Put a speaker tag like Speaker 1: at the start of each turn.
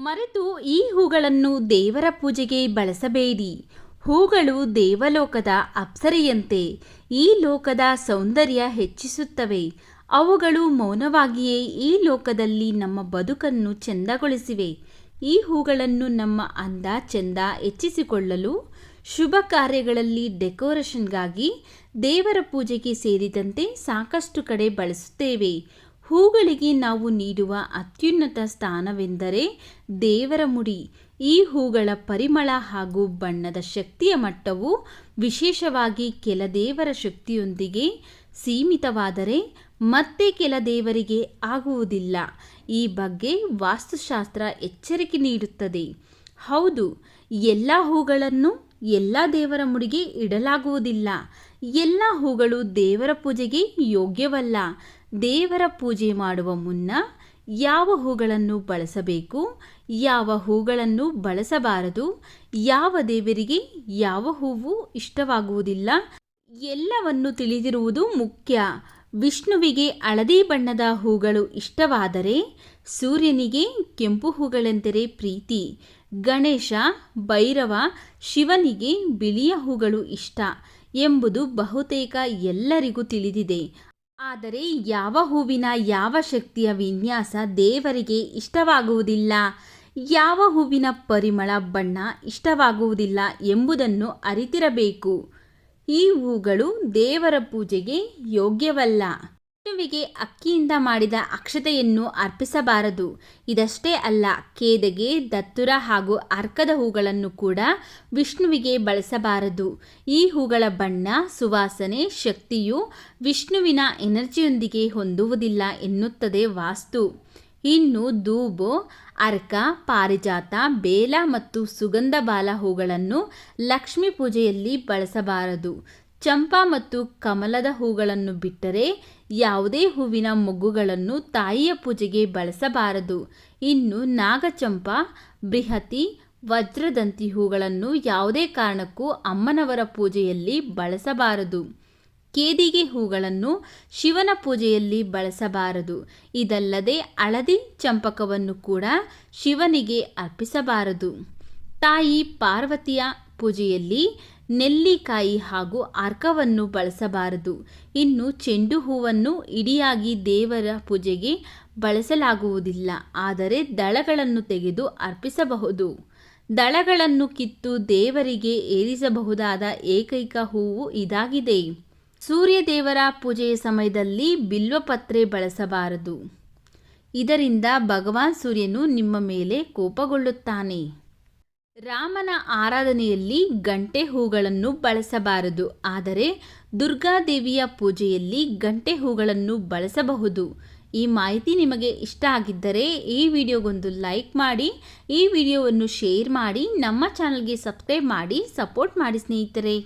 Speaker 1: ಮರೆತು ಈ ಹೂಗಳನ್ನು ದೇವರ ಪೂಜೆಗೆ ಬಳಸಬೇಡಿ. ಹೂಗಳು ದೇವಲೋಕದ ಅಪ್ಸರೆಯಂತೆ ಈ ಲೋಕದ ಸೌಂದರ್ಯ ಹೆಚ್ಚಿಸುತ್ತವೆ. ಅವುಗಳು ಮೌನವಾಗಿಯೇ ಈ ಲೋಕದಲ್ಲಿ ನಮ್ಮ ಬದುಕನ್ನು ಚೆಂದಗೊಳಿಸಿವೆ. ಈ ಹೂಗಳನ್ನು ನಮ್ಮ ಅಂದ ಚೆಂದ ಹೆಚ್ಚಿಸಿಕೊಳ್ಳಲು ಶುಭ ಕಾರ್ಯಗಳಲ್ಲಿ ಡೆಕೋರೇಷನ್ಗಾಗಿ ದೇವರ ಪೂಜೆಗೆ ಸೇರಿದಂತೆ ಸಾಕಷ್ಟು ಕಡೆ ಬಳಸುತ್ತೇವೆ. ಹೂಗಳಿಗೆ ನಾವು ನೀಡುವ ಅತ್ಯುನ್ನತ ಸ್ಥಾನವೆಂದರೆ ದೇವರ ಮುಡಿ. ಈ ಹೂಗಳ ಪರಿಮಳ ಹಾಗೂ ಬಣ್ಣದ ಶಕ್ತಿಯ ಮಟ್ಟವು ವಿಶೇಷವಾಗಿ ಕೆಲ ದೇವರ ಶಕ್ತಿಯೊಂದಿಗೆ ಸೀಮಿತವಾದರೆ ಮತ್ತೆ ಕೆಲ ದೇವರಿಗೆ ಆಗುವುದಿಲ್ಲ. ಈ ಬಗ್ಗೆ ವಾಸ್ತುಶಾಸ್ತ್ರ ಎಚ್ಚರಿಕೆ ನೀಡುತ್ತದೆ. ಹೌದು, ಎಲ್ಲ ಹೂಗಳನ್ನು ಎಲ್ಲ ದೇವರ ಮುಡಿಗೆ ಇಡಲಾಗುವುದಿಲ್ಲ. ಎಲ್ಲ ಹೂಗಳು ದೇವರ ಪೂಜೆಗೆ ಯೋಗ್ಯವಲ್ಲ. ದೇವರ ಪೂಜೆ ಮಾಡುವ ಮುನ್ನ ಯಾವ ಹೂಗಳನ್ನು ಬಳಸಬೇಕು, ಯಾವ ಹೂಗಳನ್ನು ಬಳಸಬಾರದು, ಯಾವ ದೇವರಿಗೆ ಯಾವ ಹೂವು ಇಷ್ಟವಾಗುವುದಿಲ್ಲ, ಎಲ್ಲವನ್ನು ತಿಳಿದಿರುವುದು ಮುಖ್ಯ. ವಿಷ್ಣುವಿಗೆ ಹಳದಿ ಬಣ್ಣದ ಹೂಗಳು ಇಷ್ಟವಾದರೆ ಸೂರ್ಯನಿಗೆ ಕೆಂಪು ಹೂಗಳೆಂದರೆ ಪ್ರೀತಿ, ಗಣೇಶ, ಭೈರವ, ಶಿವನಿಗೆ ಬಿಳಿಯ ಹೂಗಳು ಇಷ್ಟ ಎಂಬುದು ಬಹುತೇಕ ಎಲ್ಲರಿಗೂ ತಿಳಿದಿದೆ. ಆದರೆ ಯಾವ ಹೂವಿನ ಯಾವ ಶಕ್ತಿಯ ವಿನ್ಯಾಸ ದೇವರಿಗೆ ಇಷ್ಟವಾಗುವುದಿಲ್ಲ? ಯಾವ ಹೂವಿನ ಪರಿಮಳ ಬಣ್ಣ ಇಷ್ಟವಾಗುವುದಿಲ್ಲ ಎಂಬುದನ್ನು ಅರಿತಿರಬೇಕು. ಈ ಹೂಗಳು ದೇವರ ಪೂಜೆಗೆ ಯೋಗ್ಯವಲ್ಲ. ವಿಷ್ಣುವಿಗೆ ಅಕ್ಕಿಯಿಂದ ಮಾಡಿದ ಅಕ್ಷತೆಯನ್ನು ಅರ್ಪಿಸಬಾರದು. ಇದಷ್ಟೇ ಅಲ್ಲ, ಕೇದಗೆ ದತ್ತುರ ಹಾಗೂ ಅರ್ಕದ ಹೂಗಳನ್ನು ಕೂಡ ವಿಷ್ಣುವಿಗೆ ಬಳಸಬಾರದು. ಈ ಹೂಗಳ ಬಣ್ಣ, ಸುವಾಸನೆ, ಶಕ್ತಿಯು ವಿಷ್ಣುವಿನ ಎನರ್ಜಿಯೊಂದಿಗೆ ಹೊಂದುವುದಿಲ್ಲ ಎನ್ನುತ್ತದೆ ವಾಸ್ತು. ಇನ್ನು ದೂಬು ಅರ್ಕ, ಪಾರಿಜಾತ, ಬೇಲ ಮತ್ತು ಸುಗಂಧ ಬಾಲ ಹೂಗಳನ್ನು ಲಕ್ಷ್ಮೀ ಪೂಜೆಯಲ್ಲಿ ಬಳಸಬಾರದು. ಚಂಪಾ ಮತ್ತು ಕಮಲದ ಹೂಗಳನ್ನು ಬಿಟ್ಟರೆ ಯಾವುದೇ ಹೂವಿನ ಮೊಗ್ಗುಗಳನ್ನು ತಾಯಿಯ ಪೂಜೆಗೆ ಬಳಸಬಾರದು. ಇನ್ನು ನಾಗಚಂಪಾ, ಬೃಹತಿ, ವಜ್ರದಂತಿ ಹೂಗಳನ್ನು ಯಾವುದೇ ಕಾರಣಕ್ಕೂ ಅಮ್ಮನವರ ಪೂಜೆಯಲ್ಲಿ ಬಳಸಬಾರದು. ಕೇದಿಗೆ ಹೂಗಳನ್ನು ಶಿವನ ಪೂಜೆಯಲ್ಲಿ ಬಳಸಬಾರದು. ಇದಲ್ಲದೆ ಹಳದಿ ಚಂಪಕವನ್ನು ಕೂಡ ಶಿವನಿಗೆ ಅರ್ಪಿಸಬಾರದು. ತಾಯಿ ಪಾರ್ವತಿಯ ಪೂಜೆಯಲ್ಲಿ ನೆಲ್ಲಿಕಾಯಿ ಹಾಗೂ ಅರ್ಕವನ್ನು ಬಳಸಬಾರದು. ಇನ್ನು ಚೆಂಡು ಹೂವನ್ನು ಇಡಿಯಾಗಿ ದೇವರ ಪೂಜೆಗೆ ಬಳಸಲಾಗುವುದಿಲ್ಲ. ಆದರೆ ದಳಗಳನ್ನು ತೆಗೆದು ಅರ್ಪಿಸಬಹುದು. ದಳಗಳನ್ನು ಕಿತ್ತು ದೇವರಿಗೆ ಏರಿಸಬಹುದಾದ ಏಕೈಕ ಹೂವು ಇದಾಗಿದೆ. ಸೂರ್ಯದೇವರ ಪೂಜೆಯ ಸಮಯದಲ್ಲಿ ಬಿಲ್ವಪತ್ರೆ ಬಳಸಬಾರದು. ಇದರಿಂದ ಭಗವಾನ್ ಸೂರ್ಯನು ನಿಮ್ಮ ಮೇಲೆ ಕೋಪಗೊಳ್ಳುತ್ತಾನೆ. ರಾಮನ ಆರಾಧನೆಯಲ್ಲಿ ಗಂಟೆ ಹೂಗಳನ್ನು ಬಳಸಬಾರದು. ಆದರೆ ದುರ್ಗಾದೇವಿಯ ಪೂಜೆಯಲ್ಲಿ ಗಂಟೆ ಹೂಗಳನ್ನು ಬಳಸಬಹುದು. ಈ ಮಾಹಿತಿ ನಿಮಗೆ ಇಷ್ಟ ಆಗಿದ್ದರೆ ಈ ವಿಡಿಯೋಗೊಂದು ಲೈಕ್ ಮಾಡಿ, ಈ ವಿಡಿಯೋವನ್ನು ಶೇರ್ ಮಾಡಿ, ನಮ್ಮ ಚಾನಲ್ಗೆ ಸಬ್ಸ್ಕ್ರೈಬ್ ಮಾಡಿ, ಸಪೋರ್ಟ್ ಮಾಡಿ ಸ್ನೇಹಿತರೆ.